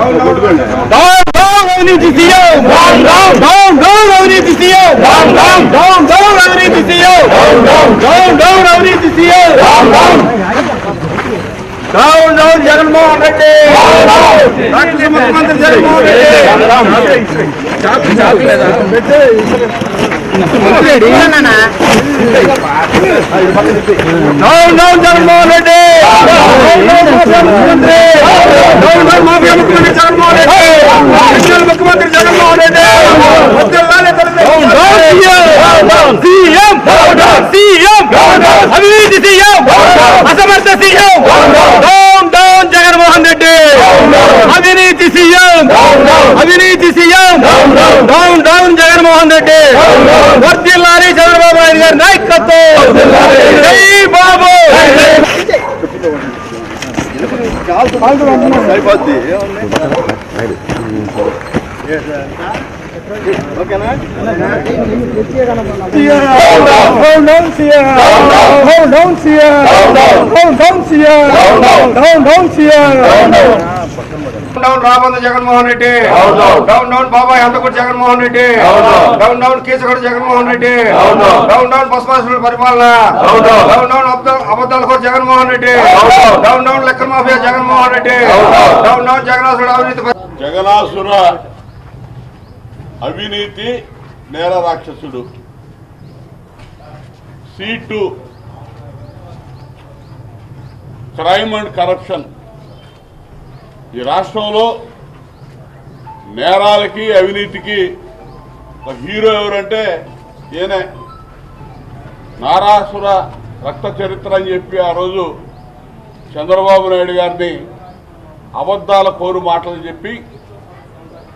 Down down అవినీతి CM down down down down అవినీతి CM down down down down అవినీతి CM down down down down అవినీతి CM down down down down Jaganmohan Reddy రాష్ట్ర ముఖ్యమంత్రి జగన్మోహన్ రెడ్డి చాకు చాకు లేదా డౌన్ డౌన్ జగన్మోహన్ రెడ్డి! ముఖ్యమంత్రి జగన్మోహన్ రెడ్డి! ముఖ్యమంత్రి జగన్మోహన్ రెడ్డి వద్దులాలే తెలుగుదేశం సీఎం సీఎం అవినీతి సీఎం అసమర్థ CM down down Jaganmohan Reddy అవినీతి సీఎం అవినీతి CM down down Jaganmohan Reddy వర్దిల్లాలి చంద్రబాబు నాయుడు గారి నాయకత్వం జై బాబు సరిపోద్ది డౌన్ రాబంద జగన్మోహన్ రెడ్డి డౌన్ డౌన్ బాబాయ్ అంతకుడు జగన్మోహన్ రెడ్డి డౌన్ డౌన్ కీచకుడు జగన్మోహన్ రెడ్డి డౌన్ డౌన్ పశుపాసుల పరిపాలన డౌన్ డౌన్ అబద్ధాల కోరు జగన్మోహన్ రెడ్డి డౌన్ డౌన్ లెక్కల mafia Jaganmohan Reddy down down జగన్నాథుడు అవినీతి జగనాసుర అవినీతి నేర రాక్షసుడు సీటు క్రైమ్ అండ్ కరప్షన్ ఈ రాష్ట్రంలో నేరాలకి అవినీతికి ఒక హీరో ఎవరంటే ఈయనే. నారాసుర రక్త చరిత్ర అని చెప్పి ఆ రోజు చంద్రబాబు నాయుడు గారిని అబద్ధాల కోరు మాటలు చెప్పి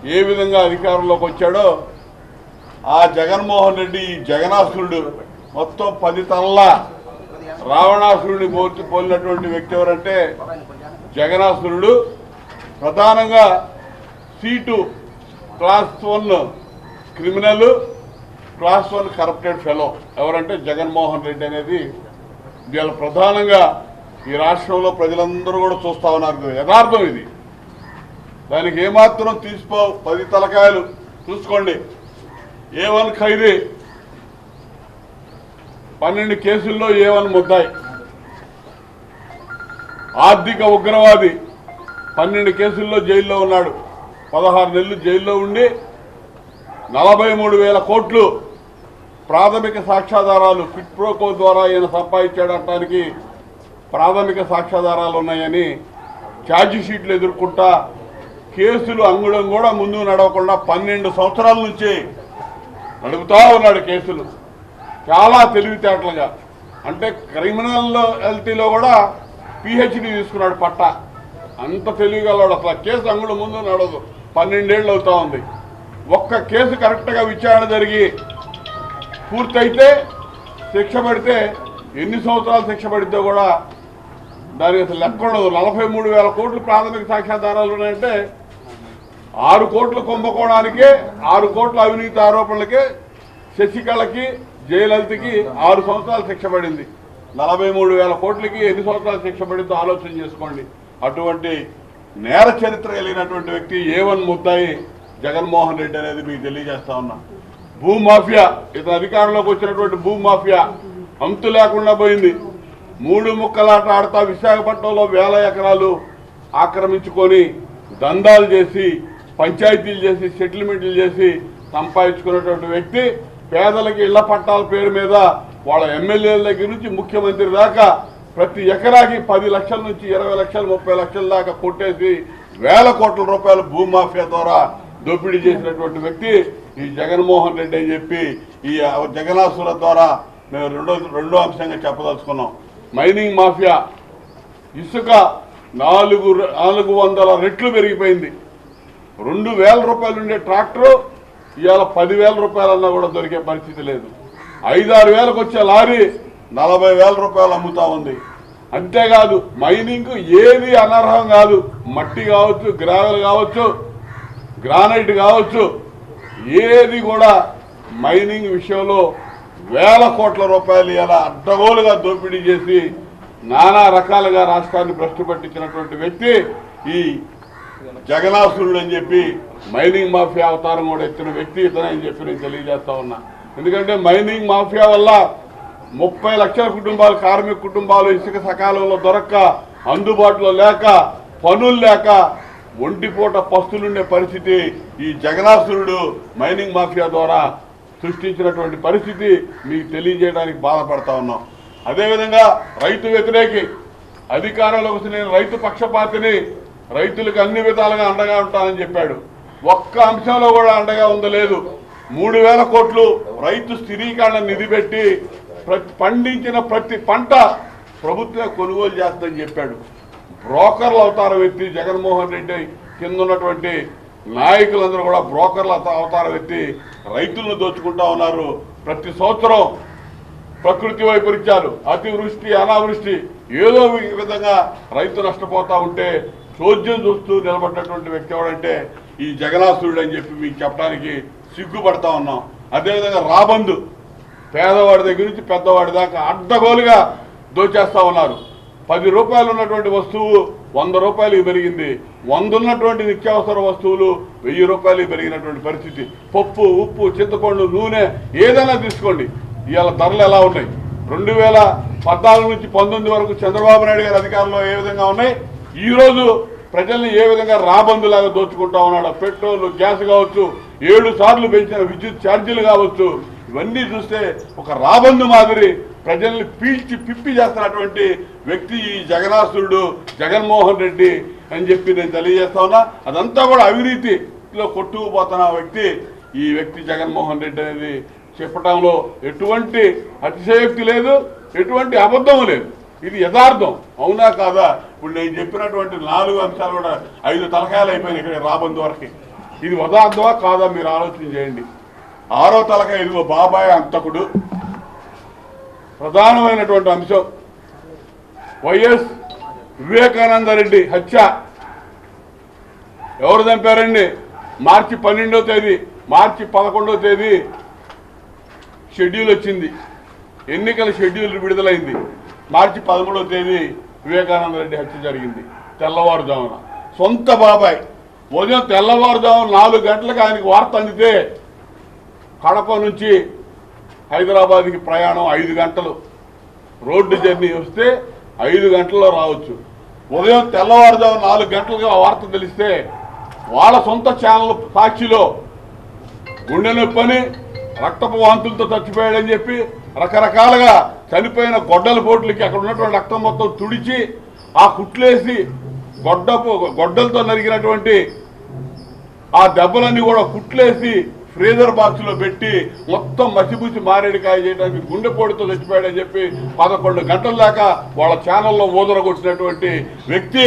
ఏ విధంగా అధికారంలోకి వచ్చాడో ఆ జగన్మోహన్ రెడ్డి ఈ జగనాసురుడు మొత్తం పది తల్ల రావణాసురుడిని పోల్చి పోలినటువంటి వ్యక్తి ఎవరంటే జగనాసురుడు ప్రధానంగా seat class one criminal class one corrupted fellow. ఎవరంటే జగన్మోహన్ రెడ్డి అనేది. వీళ్ళ ప్రధానంగా ఈ రాష్ట్రంలో ప్రజలందరూ కూడా చూస్తా ఉన్నారు యథార్థం ఇది. దానికి ఏమాత్రం తీసుకో పది తలకాయలు. చూసుకోండి. ఏ వన్ ఖైదీ పన్నెండు కేసుల్లో ఏ వన్ ముద్దాయి. ఆర్థిక ఉగ్రవాది పన్నెండు కేసుల్లో జైల్లో ఉన్నాడు. పదహారు నెలలు జైల్లో ఉండి నలభై మూడు వేల కోట్లు ప్రాథమిక సాక్ష్యాధారాలు క్విట్ ప్రోకో ద్వారా ఈయన సంపాదించాడటానికి ప్రాథమిక సాక్ష్యాధారాలు ఉన్నాయని ఛార్జిషీట్లు ఎదుర్కొంటా కేసులు అంగుళం కూడా ముందుకు నడవకుండా పన్నెండు సంవత్సరాల నుంచి నడుపుతా ఉన్నాడు కేసులు. చాలా తెలివితేటలుగా. అంటే క్రిమినల్ ఎల్టీలో కూడా పిహెచ్డి తీసుకున్నాడు పట్టా. అంత తెలియగలవాడు. అసలు కేసు అంగుళం ముందు నడవదు. పన్నెండేళ్ళు అవుతా ఉంది. ఒక్క కేసు కరెక్ట్గా విచారణ జరిగి పూర్తయితే శిక్ష పడితే ఎన్ని సంవత్సరాలు శిక్ష పడితే కూడా దానికి అసలు లెక్క ఉండదు. నలభై మూడు వేల కోట్లు ప్రాథమిక సాక్ష్యాధారాలు ఉన్నాయంటే ఆరు కోట్లు కుంభకోణానికే ఆరు కోట్ల అవినీతి ఆరోపణలకే శశికళకి జయలలితకి ఆరు సంవత్సరాలు శిక్ష పడింది. నలభై మూడు వేల కోట్లకి ఎన్ని సంవత్సరాలు శిక్ష పడిందో ఆలోచన చేసుకోండి. అటువంటి నేర చరిత్ర కలిగినటువంటి వ్యక్తి ఏ వన్ ముద్దాయి జగన్మోహన్ రెడ్డి అనేది మీకు తెలియజేస్తా ఉన్నా. భూమాఫియా ఇతను అధికారంలోకి వచ్చినటువంటి భూమాఫియా అంతు లేకుండా పోయింది. మూడు ముక్కలాట ఆడతా విశాఖపట్నంలో వేల ఎకరాలు ఆక్రమించుకొని దందాలు చేసి పంచాయతీలు చేసి సెటిల్మెంట్లు చేసి సంపాదించుకున్నటువంటి వ్యక్తి పేదలకి ఇళ్ళ పట్టాల పేరు మీద వాళ్ళ ఎమ్మెల్యేల దగ్గర నుంచి ముఖ్యమంత్రి దాకా ప్రతి ఎకరాకి పది లక్షల నుంచి ఇరవై లక్షలు ముప్పై లక్షల దాకా కొట్టేసి వేల కోట్ల రూపాయలు భూమాఫియా ద్వారా దోపిడీ చేసినటువంటి వ్యక్తి ఈ జగన్మోహన్ రెడ్డి అని చెప్పి ఈ జగనాసుర ద్వారా మేము రెండో రెండో అంశంగా చెప్పదలుచుకున్నాం. మైనింగ్ మాఫియా ఇసుక నాలుగు నాలుగు వందల రెట్లు పెరిగిపోయింది. రెండు వేల రూపాయలు ఉండే ట్రాక్టరు ఇవాళ పదివేల రూపాయలన్నా కూడా దొరికే పరిస్థితి లేదు. ఐదారు వేలకు వచ్చే లారీ నలభై వేల రూపాయలు అమ్ముతా ఉంది. అంతేకాదు మైనింగ్ ఏది అనర్హం కాదు. మట్టి కావచ్చు గ్రావెల్ కావచ్చు గ్రానైట్ కావచ్చు ఏది కూడా మైనింగ్ విషయంలో వేల కోట్ల రూపాయలు ఇలా అడ్డగోలుగా దోపిడీ చేసి నానా రకాలుగా రాష్ట్రాన్ని భ్రష్టు పట్టించినటువంటి వ్యక్తి ఈ జగనాసురుడు అని చెప్పి మైనింగ్ మాఫియా అవతారం కూడా ఎత్తిన వ్యక్తి ఇతనే అని చెప్పి నేను తెలియజేస్తా ఉన్నా. ఎందుకంటే మైనింగ్ మాఫియా వల్ల ముప్పై లక్షల కుటుంబాలు కార్మిక కుటుంబాలు ఇసుక సకాలంలో దొరక్క అందుబాటులో లేక పనులు లేక ఒంటిపూట పస్తులుండే పరిస్థితి ఈ జగనాసురుడు మైనింగ్ మాఫియా ద్వారా సృష్టించినటువంటి పరిస్థితి మీకు తెలియజేయడానికి బాధపడతా ఉన్నాం. అదేవిధంగా రైతు వ్యతిరేకి అధికారంలోకి వచ్చిన నేను రైతు పక్షపాతిని రైతులకు అన్ని విధాలుగా అండగా ఉంటానని చెప్పాడు. ఒక్క అంశంలో కూడా అండగా ఉండలేదు మూడు వేల కోట్లు రైతు స్థిరీకరణ నిధి పెట్టి పండించిన ప్రతి పంట ప్రభుత్వం కొనుగోలు చేస్తుందని చెప్పాడు. బ్రోకర్లు అవతారం ఎత్తి జగన్మోహన్ రెడ్డి కింద ఉన్నటువంటి నాయకులందరూ కూడా బ్రోకర్ల అవతారం ఎత్తి రైతులను దోచుకుంటా ఉన్నారు. ప్రతి సంవత్సరం ప్రకృతి వైపరీత్యాలు అతివృష్టి అనావృష్టి ఏదో విధంగా రైతు నష్టపోతా ఉంటే చోద్యం చూస్తూ నిలబడినటువంటి వ్యక్తి ఎవడంటే ఈ జగనాసురుడు అని చెప్పి మీకు చెప్పడానికి సిగ్గుపడతా ఉన్నాం. అదేవిధంగా రాబందు. పేదవాడి దగ్గర నుంచి పెద్దవాడి దాకా అడ్డగోలుగా దోచేస్తా ఉన్నారు. పది రూపాయలు ఉన్నటువంటి వస్తువు వంద రూపాయలకి పెరిగింది. వంద ఉన్నటువంటి నిత్యావసర వస్తువులు వెయ్యి రూపాయలకి పెరిగినటువంటి పరిస్థితి. పప్పు ఉప్పు చింతపండు నూనె ఏదైనా తీసుకోండి. ఇవాళ ధరలు ఎలా ఉన్నాయి? రెండు వేల పద్నాలుగు నుంచి పంతొమ్మిది వరకు చంద్రబాబు నాయుడు గారి అధికారంలో ఏ విధంగా ఉన్నాయి? ఈ రోజు ప్రజల్ని ఏ విధంగా రాబందులాగా దోచుకుంటా ఉన్నాడు? పెట్రోల్ గ్యాస్ కావచ్చు ఏడు సార్లు పెంచిన విద్యుత్ ఛార్జీలు కావచ్చు ఇవన్నీ చూస్తే ఒక రాబందు మాదిరి ప్రజల్ని పీల్చి పిప్పి చేస్తున్నటువంటి వ్యక్తి ఈ జగనాసురుడు జగన్మోహన్ రెడ్డి అని చెప్పి నేను తెలియజేస్తా ఉన్నా. అదంతా కూడా అవినీతిలో కొట్టుకుపోతున్న వ్యక్తి ఈ వ్యక్తి జగన్మోహన్ రెడ్డి అనేది చెప్పటంలో ఎటువంటి అతిశయోక్తి లేదు ఎటువంటి అబద్ధం లేదు. ఇది యథార్థం. అవునా కాదా? ఇప్పుడు నేను చెప్పినటువంటి నాలుగు అంశాలు కూడా ఐదు తలకాయలు అయిపోయినాయి ఇక్కడ రాబందు వరకు. ఇది యథార్థమా కాదా? మీరు ఆలోచన చేయండి. ఆరో తలక ఇదిగో బాబాయ్ అంతకుడు ప్రధానమైనటువంటి అంశం వైఎస్ వివేకానంద రెడ్డి హత్య. ఎవరు చంపారండి? మార్చి పన్నెండో తేదీ మార్చి పదకొండో తేదీ షెడ్యూల్ వచ్చింది. ఎన్నికల షెడ్యూల్ విడుదలైంది. మార్చి పదమూడో తేదీ వివేకానంద రెడ్డి హత్య జరిగింది. తెల్లవారుజామున. సొంత బాబాయ్. ఉదయం తెల్లవారుజామున నాలుగు గంటలకు ఆయనకు వార్త అందితే కడప నుంచి హైదరాబాద్కి ప్రయాణం ఐదు గంటలు. రోడ్డు జర్నీ వస్తే ఐదు గంటల్లో రావచ్చు. ఉదయం తెల్లవారుజాము నాలుగు గంటలకు ఆ వార్త తెలిస్తే వాళ్ళ సొంత ఛానల్ సాక్షిలో గుండె నొప్పని రక్తపు వాంతులతో చచ్చిపోయాడని చెప్పి రకరకాలుగా చనిపోయిన గొడ్డల పోట్లకి అక్కడ ఉన్నటువంటి రక్తం మొత్తం తుడిచి ఆ కుట్లేసి గొడ్డపు గొడ్డలతో నరికినటువంటి ఆ దెబ్బలన్నీ కూడా కుట్లేసి ఫ్రీజర్ బాక్స్లో పెట్టి మొత్తం మసిపూసి మారేడుకాయ చేయడానికి గుండెపోటుతో చచ్చిపోయాడని చెప్పి పదకొండు గంటల దాకా వాళ్ళ ఛానల్లో ఊదరగొచ్చినటువంటి వ్యక్తి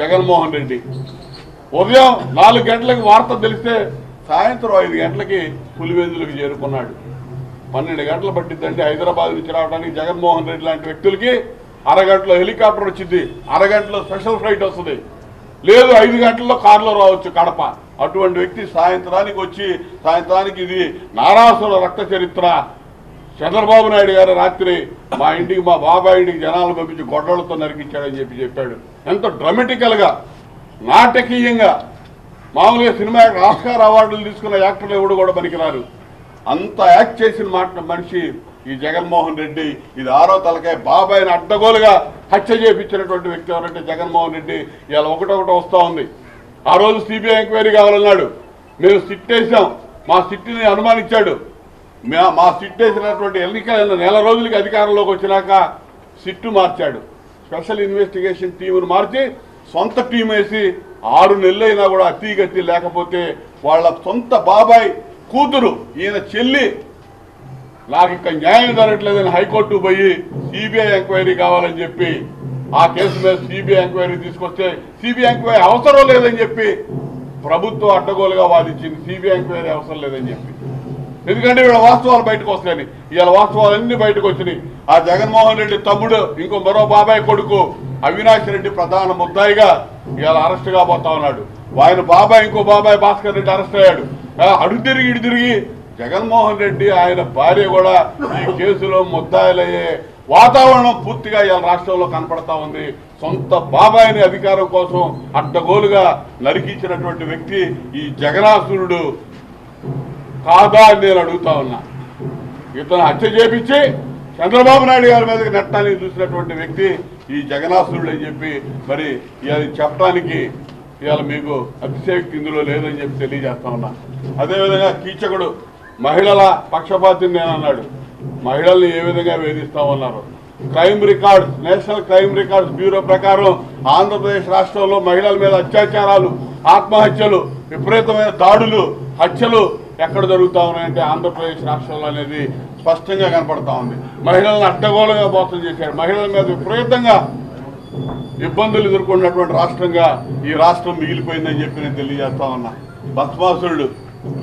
జగన్మోహన్ రెడ్డి. ఉదయం నాలుగు గంటలకు వార్త తెలిస్తే సాయంత్రం ఐదు గంటలకి పులివెందులకు చేరుకున్నాడు. పన్నెండు గంటలు పట్టిద్దండి హైదరాబాద్ నుంచి రావడానికి జగన్మోహన్ రెడ్డి లాంటి వ్యక్తులకి అరగంటలో హెలికాప్టర్ వచ్చింది. అరగంటలో స్పెషల్ ఫ్లైట్ వస్తుంది. లేదు ఐదు గంటల్లో కారులో రావచ్చు కడప. అటువంటి వ్యక్తి సాయంత్రానికి వచ్చి సాయంత్రానికి ఇది నారాసుల రక్త చరిత్ర. చంద్రబాబు నాయుడు గారు రాత్రి మా ఇంటికి మా బాబాయ్ ఇంటికి జనాలు పంపించి గొడ్డలతో నరికించాడని చెప్పి చెప్పాడు. ఎంతో డ్రమెటికల్గా నాటకీయంగా మామూలుగా సినిమా ఆస్కార్ అవార్డులు తీసుకున్న యాక్టర్లు ఎవడు కూడా పనికిరారు. అంత యాక్ట్ చేసిన మాట మనిషి ఈ జగన్మోహన్ రెడ్డి ఇది ఆరో తలకాయ బాబాయ్ని అడ్డగోలుగా హత్య చేపించినటువంటి వ్యక్తి ఎవరంటే జగన్మోహన్ రెడ్డి. ఇలా ఒకటొకటి వస్తూ ఉంది. ఆ రోజు సిబిఐ ఎంక్వైరీ కావాలన్నాడు. మేము సిట్ వేసాం మా సిట్ని అనుమానించాడు. మా- మా సిట్ వేసినటువంటి ఎన్నికల నెల రోజులకి అధికారంలోకి వచ్చినాక సిట్టు మార్చాడు. స్పెషల్ ఇన్వెస్టిగేషన్ టీమును మార్చి సొంత టీం వేసి ఆరు నెలలైనా కూడా అతీగతి లేకపోతే వాళ్ళ సొంత బాబాయ్ కూతురు ఈయన చెల్లి నాకు ఇంకా న్యాయం జరగట్లేదని హైకోర్టు పోయి సిబిఐ ఎంక్వైరీ కావాలని చెప్పి ఆ కేసు మీద సిబిఐ ఎంక్వైరీ తీసుకొస్తే సిబిఐ ఎంక్వైరీ అవసరం లేదని చెప్పి ప్రభుత్వం అడ్డగోలుగా వాదించింది. సిబిఐ ఎంక్వైరీ అవసరం లేదని చెప్పి. ఎందుకంటే వీళ్ళ వాస్తవాలు బయటకు వస్తాయని ఇవాళ వాస్తవాలు అన్ని బయటకు వచ్చినాయి. ఆ జగన్మోహన్ రెడ్డి తమ్ముడు ఇంకో మరో బాబాయ్ కొడుకు అవినాష్ రెడ్డి ప్రధాన ముద్దాయిగా ఇవాళ అరెస్ట్ కాబోతా ఉన్నాడు. ఆయన బాబాయ్ ఇంకో బాబాయ్ భాస్కర్ రెడ్డి అరెస్ట్ అయ్యాడు. అడు అడుగు తిరిగి ఇటు తిరిగి జగన్మోహన్ రెడ్డి ఆయన భార్య కూడా ఈ కేసులో ముద్దాయిలయ్యే వాతావరణం పూర్తిగా ఇవాళ రాష్ట్రంలో కనపడతా ఉంది. సొంత బాబాయిని అధికారం కోసం అడ్డగోలుగా నరికించినటువంటి వ్యక్తి ఈ జగనాసురుడు కాదా అని నేను అడుగుతా ఉన్నా. ఇతను హత్య చేపించి చంద్రబాబు నాయుడు గారి మీదకి నెట్టడానికి చూసినటువంటి వ్యక్తి ఈ జగనాసురుడు అని చెప్పి మరి ఇవాళ చెప్పడానికి ఇవాళ మీకు అతిశయక్తి ఇందులో లేదని చెప్పి తెలియజేస్తా ఉన్నా. అదేవిధంగా కీచకుడు మహిళల పక్షపాతిని నేను అన్నాడు. మహిళల్ని ఏ విధంగా వేధిస్తా ఉన్నారు crime records national crime records bureau ప్రకారం ఆంధ్రప్రదేశ్ రాష్ట్రంలో మహిళల మీద అత్యాచారాలు ఆత్మహత్యలు విపరీతమైన దాడులు హత్యలు ఎక్కడ జరుగుతా ఉన్నాయంటే ఆంధ్రప్రదేశ్ రాష్ట్రంలో అనేది స్పష్టంగా కనపడతా ఉంది. మహిళలను అడ్డగోళంగా మోసం చేశారు. మహిళల మీద విపరీతంగా ఇబ్బందులు ఎదుర్కొన్నటువంటి రాష్ట్రంగా ఈ రాష్ట్రం మిగిలిపోయిందని చెప్పి నేను తెలియజేస్తా ఉన్నా. భస్మాసురుడు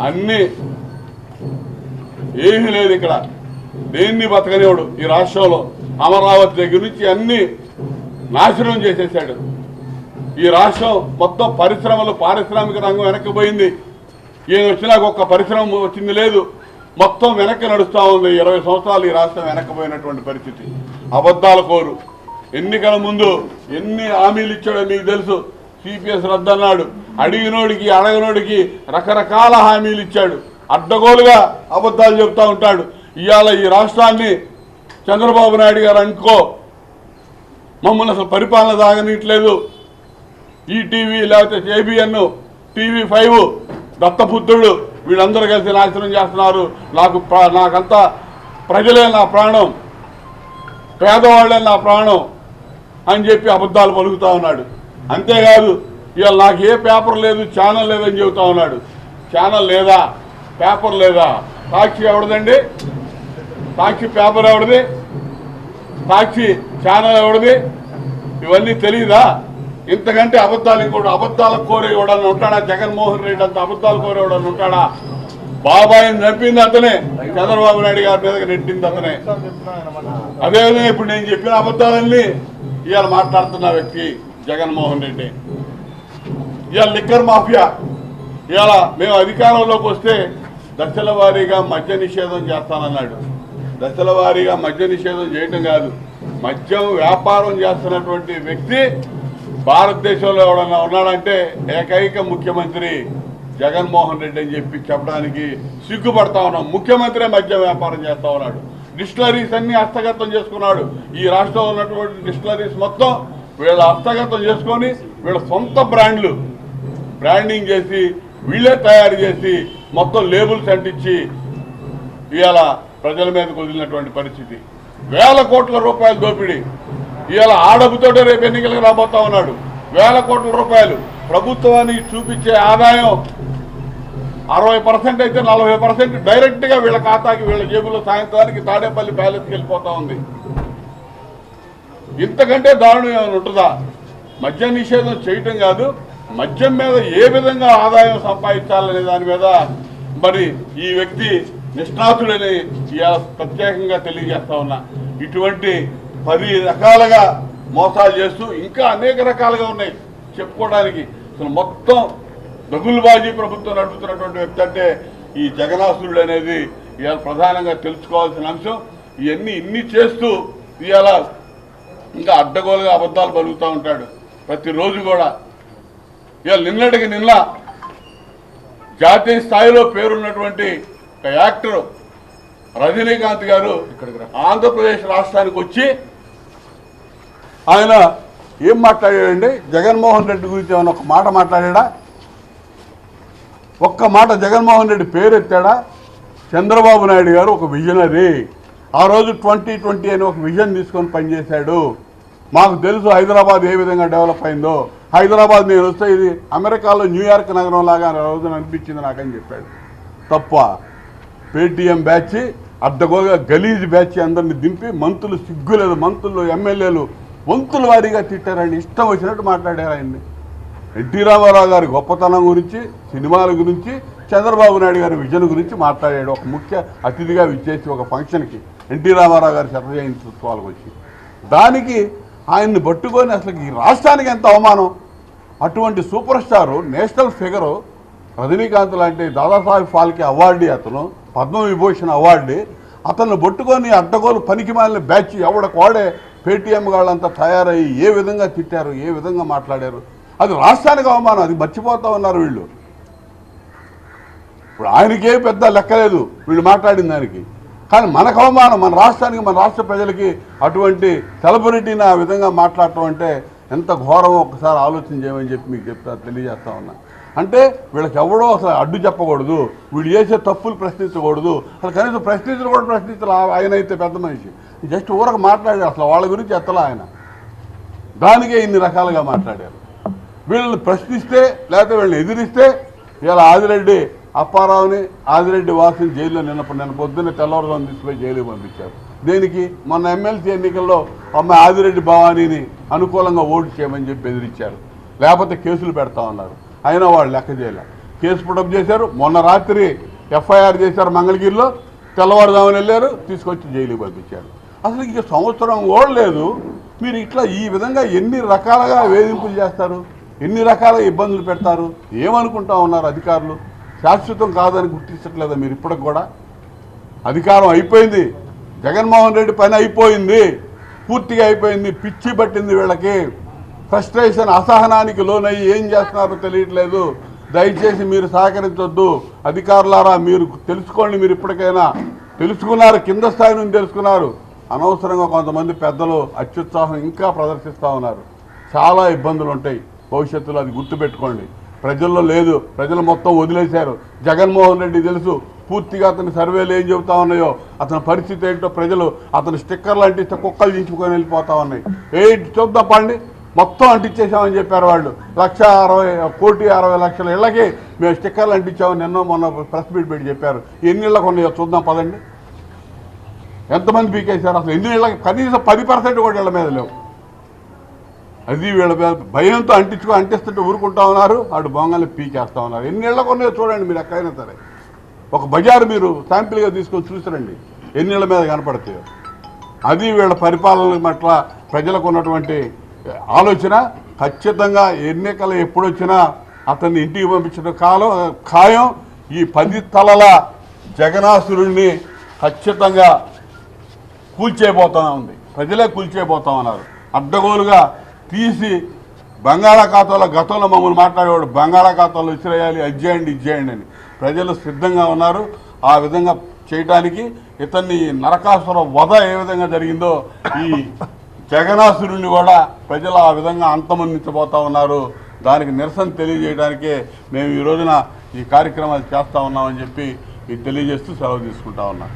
అన్ని ఏమీ లేదు ఇక్కడ. దేన్ని బతకనేవాడు ఈ రాష్ట్రంలో? అమరావతి దగ్గర నుంచి అన్ని నాశనం చేసేసాడు ఈ రాష్ట్రం మొత్తం పరిశ్రమలు పారిశ్రామిక రంగం వెనక్కిపోయింది ఈయన వచ్చినాక ఒక్క పరిశ్రమ వచ్చింది లేదు. మొత్తం వెనక్కి నడుస్తూ ఉంది. ఇరవై సంవత్సరాలు ఈ రాష్ట్రం వెనక్కిపోయినటువంటి పరిస్థితి. అబద్ధాల కోరు. ఎన్నికల ముందు ఎన్ని హామీలు ఇచ్చాడో మీకు తెలుసు. సిపిఎస్ రద్దన్నాడు. అడిగినోడికి అడగనోడికి రకరకాల హామీలు ఇచ్చాడు. అడ్డగోలుగా అబద్ధాలు చెప్తా ఉంటాడు. ఇవాళ ఈ రాష్ట్రాన్ని చంద్రబాబు నాయుడు గారు అనుకో మమ్మల్ని అసలు పరిపాలన సాగనీయట్లేదు ఈటీవీ లేకపోతే ఏబిఎన్ టీవీ ఫైవ్ దత్తపుత్రుడు వీళ్ళందరూ కలిసి నాశనం చేస్తున్నారు. నాకు నాకంతా ప్రజలే నా ప్రాణం. పేదవాళ్ళే నా ప్రాణం అని చెప్పి అబద్ధాలు పలుకుతా ఉన్నాడు. అంతేకాదు ఇవాళ నాకు ఏ పేపర్ లేదు ఛానల్ లేదని చెబుతా ఉన్నాడు. ఛానల్ లేదా? పేపర్ లేదా? సాక్షి ఎవడదండి సాక్షి పేపర్ ఎవడిది సాక్షి ఛానల్ ఎవడిది ఇవన్నీ తెలియదా ఇంతకంటే అబద్ధాలు ఇంకోటి అబద్ధాల కోరే ఉంటాడా? జగన్మోహన్ రెడ్డి అంత అబద్ధాలు కోరే ఎవడన్నా ఉంటాడా? బాబాయిని చంపింది అతనే. చంద్రబాబు నాయుడు గారి మీదకి నెట్టింది అతనే. అదేవిధంగా ఇప్పుడు నేను చెప్పిన అబద్ధాలన్నీ ఇవాళ మాట్లాడుతున్న వ్యక్తి జగన్మోహన్ రెడ్డి. ఇవాళ లిక్కర్ మాఫియా. ఇవాళ మేము అధికారంలోకి వస్తే దశల వారీగా మద్య నిషేధం చేస్తానన్నాడు. దశల వారీగా మద్య నిషేధం చేయటం కాదు. మద్యం వ్యాపారం చేస్తున్నటువంటి వ్యక్తి భారతదేశంలో ఎవడన్నా ఉన్నాడంటే ఏకైక ముఖ్యమంత్రి జగన్మోహన్ రెడ్డి అని చెప్పి చెప్పడానికి సిగ్గుపడతా ఉన్నాం. ముఖ్యమంత్రి మద్యం వ్యాపారం చేస్తా ఉన్నాడు. డిస్టిలరీస్ అన్ని హస్తగతం చేసుకున్నాడు. ఈ రాష్ట్రంలో ఉన్నటువంటి డిస్టిలరీస్ మొత్తం వీళ్ళ హస్తగతం చేసుకొని వీళ్ళ సొంత బ్రాండ్లు బ్రాండింగ్ చేసి వీళ్ళే తయారు చేసి మొత్తం లేబుల్స్ అంటించి ఇవాళ ప్రజల మీద కుదిలినటువంటి పరిస్థితి. వేల కోట్ల రూపాయల దోపిడీ. ఇవాళ ఆడబుతోటే రేపు ఎన్నికలకు రాబోతా ఉన్నాడు. వేల కోట్ల రూపాయలు. ప్రభుత్వానికి చూపించే ఆదాయం అరవై పర్సెంట్ అయితే నలభై పర్సెంట్ డైరెక్ట్గా వీళ్ళ ఖాతాకి వీళ్ళ జేబులో సాయంత్రానికి తాడేపల్లి ప్యాలెస్కి వెళ్ళిపోతా ఉంది. ఇంతకంటే దారుణం ఏమైనా ఉంటుందా? మద్య నిషేధం చేయటం కాదు మద్యం మీద ఏ విధంగా ఆదాయం సంపాదించాలనే దాని మీద మరి ఈ వ్యక్తి నిష్ణాతులని ప్రత్యేకంగా తెలియజేస్తా ఉన్నా. ఇటువంటి పది రకాలుగా మోసాలు చేస్తూ ఇంకా అనేక రకాలుగా ఉన్నాయి చెప్పుకోవడానికి. అసలు మొత్తం దగులుబాజీ ప్రభుత్వం నడుపుతున్నటువంటి వ్యక్తి అంటే ఈ జగనాసురుడు అనేది ఇవాళ ప్రధానంగా తెలుసుకోవాల్సిన అంశం. ఇవన్నీ ఇన్ని చేస్తూ ఇవాళ ఇంకా అడ్డగోలుగా అబద్ధాలు పలుకుతూ ఉంటాడు. ప్రతిరోజు కూడా. ఇవాళ నిన్నటికి నిన్న జాతీయ స్థాయిలో పేరున్నటువంటి ఒక యాక్టర్ రజనీకాంత్ గారు ఆంధ్రప్రదేశ్ రాష్ట్రానికి వచ్చి ఆయన ఏం మాట్లాడాడండి? జగన్మోహన్ రెడ్డి గురించి ఏమైనా ఒక మాట మాట్లాడా ఒక్క మాట జగన్మోహన్ రెడ్డి పేరు ఎత్తాడా చంద్రబాబు నాయుడు గారు ఒక విజనరీ. ఆ రోజు ట్వంటీ ట్వంటీ అని ఒక విజన్ తీసుకొని పనిచేశాడు. మాకు తెలుసు హైదరాబాద్ ఏ విధంగా డెవలప్ అయిందో. హైదరాబాద్ నేను వస్తే ఇది అమెరికాలో న్యూయార్క్ నగరం లాగా ఆ రోజున అనిపించింది నాకని చెప్పాడు. తప్ప పేటీఎం బ్యాచ్ అడ్డగోలుగా గలీజ్ బ్యాచ్ అందరిని దింపి మంత్రులు సిగ్గులేదు. మంత్రులు ఎమ్మెల్యేలు వంతుల వారీగా తిట్టారండి ఇష్టం వచ్చినట్టు మాట్లాడారు ఆయన్ని. ఎన్టీ రామారావు గారి గొప్పతనం గురించి సినిమాల గురించి చంద్రబాబు నాయుడు గారి విజన్ గురించి మాట్లాడాడు. ఒక ముఖ్య అతిథిగా విచ్చేసి ఒక ఫంక్షన్కి ఎన్టీ రామారావు గారి శత జయంతి ఉత్సవాలకు వచ్చి. దానికి ఆయన్ని పట్టుకొని అసలు ఈ రాష్ట్రానికి ఎంత అవమానం? అటువంటి super star national figure Rajinikanth లాంటి దాదాసాహెబ్ ఫాల్కే అవార్డీ అతను. పద్మవిభూషణ్ అవార్డు అతన్ని పట్టుకొని అడ్డగోలు పనికి మాలిన బ్యాచ్ ఎవడకోడే పేటీఎం వాళ్ళంతా తయారయ్యి ఏ విధంగా తిట్టారు ఏ విధంగా మాట్లాడారు? అది రాష్ట్రానికి అవమానం అది మర్చిపోతా ఉన్నారు వీళ్ళు. ఇప్పుడు ఆయనకే పెద్ద లెక్కలేదు వీళ్ళు మాట్లాడిన దానికి. కానీ మనకు అవమానం మన రాష్ట్రానికి మన రాష్ట్ర ప్రజలకి అటువంటి సెలబ్రిటీని ఆ విధంగా మాట్లాడటం అంటే ఎంత ఘోరమో ఒకసారి ఆలోచన చేయమని చెప్పి మీకు చెప్తా తెలియజేస్తా ఉన్నా. అంటే వీళ్ళకి ఎవడో అసలు అడ్డు చెప్పకూడదు. వీళ్ళు చేసే తప్పులు ప్రశ్నించకూడదు. అసలు కనీసం ప్రశ్నించడం కూడా ప్రశ్నించాలి ఆయన అయితే పెద్ద మనిషి. జస్ట్ ఊరకు మాట్లాడారు. అసలు వాళ్ళ గురించి ఎత్తలా ఆయన? దానికే ఇన్ని రకాలుగా మాట్లాడారు. వీళ్ళని ప్రశ్నిస్తే లేకపోతే వీళ్ళని ఎదిరిస్తే ఇలా ఆదిరెడ్డి అప్పారావుని ఆదిరెడ్డి వాసిని జైల్లో నిన్నప్పుడు నిన్న పొద్దున్నే తెల్లవారుజాము తీసుకుపోయి జైలుకి పంపించారు. దేనికి? మొన్న ఎమ్మెల్సీ ఎన్నికల్లో అమ్మాయి ఆదిరెడ్డి భవానీని అనుకూలంగా ఓటు చేయమని చెప్పి బెదిరించారు. లేకపోతే కేసులు పెడతా ఉన్నారు. అయినా వాళ్ళు లెక్క చేయలే. కేసు పుటప్ చేశారు. మొన్న రాత్రి ఎఫ్ఐఆర్ చేశారు మంగళగిరిలో. తెల్లవారుదామని వెళ్ళారు తీసుకొచ్చి జైలుకి పంపించారు. అసలు ఇంక సంవత్సరం కూడా లేదు మీరు ఇట్లా ఈ విధంగా ఎన్ని రకాలుగా వేధింపులు చేస్తారు? ఎన్ని రకాల ఇబ్బందులు పెడతారు? ఏమనుకుంటా ఉన్నారు అధికారులు? శాశ్వతం కాదని గుర్తించట్లేదా మీరు ఇప్పటికి కూడా? అధికారం అయిపోయింది. జగన్మోహన్ రెడ్డి పని అయిపోయింది. పూర్తిగా అయిపోయింది. పిచ్చి పట్టింది వీళ్ళకి. ఫ్రస్ట్రేషన్ అసహనానికి లోనయ్యి ఏం చేస్తున్నారో తెలియట్లేదు. దయచేసి మీరు సహకరించొద్దు. అధికారులారా మీరు తెలుసుకోండి మీరు ఇప్పటికైనా తెలుసుకున్నారు కింద స్థాయి నుంచి తెలుసుకున్నారు. అనవసరంగా కొంతమంది పెద్దలు అత్యుత్సాహం ఇంకా ప్రదర్శిస్తూ ఉన్నారు. చాలా ఇబ్బందులు ఉంటాయి. భవిష్యత్తులో అది గుర్తుపెట్టుకోండి. ప్రజల్లో లేదు. ప్రజలు మొత్తం వదిలేశారు. జగన్మోహన్ రెడ్డి తెలుసు. పూర్తిగా అతని సర్వేలు ఏం చెబుతా ఉన్నాయో అతని పరిస్థితి ఏంటో ప్రజలు అతని స్టిక్కర్లు అంటిస్తే కుక్కలు దించుకొని వెళ్ళిపోతా ఉన్నాయి. ఏంటి చూద్దాం పండి. మొత్తం అంటించేసామని చెప్పారు వాళ్ళు. లక్ష అరవై కోటి అరవై లక్షల ఇళ్ళకి మేము స్టిక్కర్లు అంటించామని ఎన్నో మొన్న ప్రెస్ మీట్ పెట్టి చెప్పారు. ఎన్ని ఇళ్ళకు ఉన్నాయో చూద్దాం పదండి. ఎంతమంది పీకేశారు అసలు? ఎన్ని ఇళ్ళకి? కనీసం పది పర్సెంట్ కూడా ఇళ్ళ మీద లేవు. అది వీళ్ళ మీద భయంతో అంటించుకో అంటిస్తుంటే ఊరుకుంటా ఉన్నారు. అటు బొంగల్ని పీకేస్తా ఉన్నారు. ఎన్ని ఇళ్ళకు ఉన్నాయో చూడండి మీరు ఎక్కడైనా సరే. ఒక బజారు మీరు శాంపిల్గా తీసుకొని చూసిరండి. ఎన్ని ఇళ్ళ మీద కనపడతాయో. అది వీళ్ళ పరిపాలన పట్ల ప్రజలకు ఉన్నటువంటి ఆలోచన ఖచ్చితంగా ఎన్నికలు ఎప్పుడొచ్చినా అతన్ని ఇంటికి పంపించిన కాలం ఖాయం ఈ పది తలల జగనాసురుణ్ణి ఖచ్చితంగా కూల్చేయబోతా ఉంది. ప్రజలే కూల్చేయబోతా ఉన్నారు. అడ్డగోలుగా తీసి బంగాళాఖాతంలో గతంలో మమ్మల్ని మాట్లాడేవాడు బంగాళాఖాతంలో విసిరేయాలి అది చేయండి ఇది చేయండి అని. ప్రజలు సిద్ధంగా ఉన్నారు. ఆ విధంగా చేయటానికి ఇతన్ని నరకాసుర వధ ఏ విధంగా జరిగిందో ఈ జగనాసురుణ్ణి కూడా ప్రజలు ఆ విధంగా అంతమందించబోతా ఉన్నారు. దానికి నిరసన తెలియజేయడానికే మేము ఈ రోజున ఈ కార్యక్రమాలు చేస్తూ ఉన్నామని చెప్పి ఇది తెలియజేస్తూ సెలవు తీసుకుంటా ఉన్నాం.